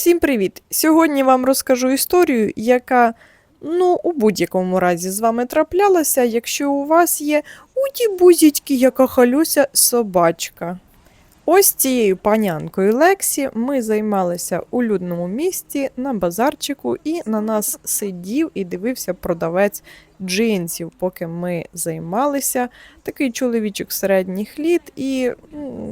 Всім привіт! Сьогодні вам розкажу історію, яка ну у будь-якому разі з вами траплялася, якщо у вас є уті бузічки, яка халюся собачка. Ось цією панянкою Лексі ми займалися у людному місті на базарчику, і на нас сидів і дивився продавець джинсів, поки ми займалися. Такий чоловічок середніх літ і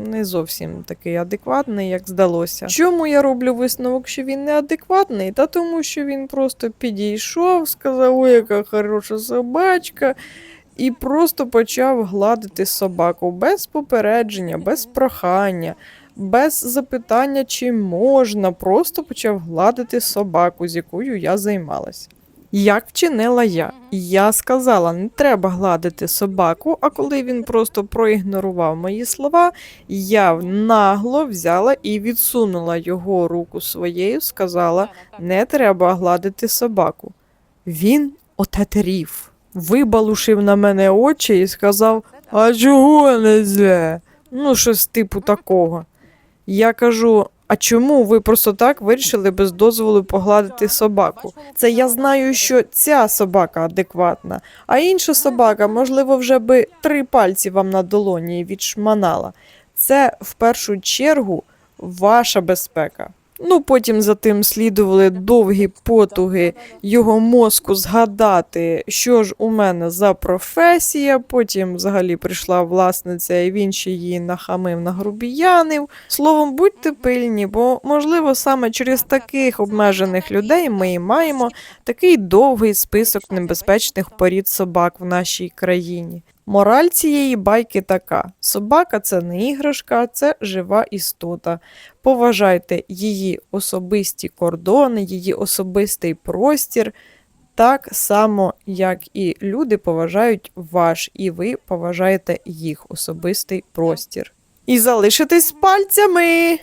не зовсім такий адекватний, як здалося. Чому я роблю висновок, що він неадекватний? Та тому, що він просто підійшов, сказав, ой, яка хороша собачка. І просто почав гладити собаку без попередження, без прохання, без запитання, чи можна, просто почав гладити собаку, з якою я займалася. Як вчинила я? Я сказала, не треба гладити собаку, а коли він просто проігнорував мої слова, я нагло взяла і відсунула його руку своєю, сказала, не треба гладити собаку. Він отетерів, вибалушив на мене очі і сказав: А чого не зле? Ну, щось типу такого. Я кажу: а чому ви просто так вирішили без дозволу погладити собаку? Це я знаю, що ця собака адекватна, а інша собака, можливо, вже би три пальці вам на долоні відшманала. Це в першу чергу ваша безпека. Ну, потім за тим слідували довгі потуги його мозку згадати, що ж у мене за професія. Потім взагалі прийшла власниця, і він ще її нахамив, нагрубіянив. Словом, будьте пильні, бо, можливо, саме через таких обмежених людей ми і маємо такий довгий список небезпечних порід собак в нашій країні. Мораль цієї байки така: собака це не іграшка, це жива істота. Поважайте її особисті кордони, її особистий простір, так само, як і люди поважають ваш, і ви поважаєте їх особистий простір. І залишитесь з пальцями.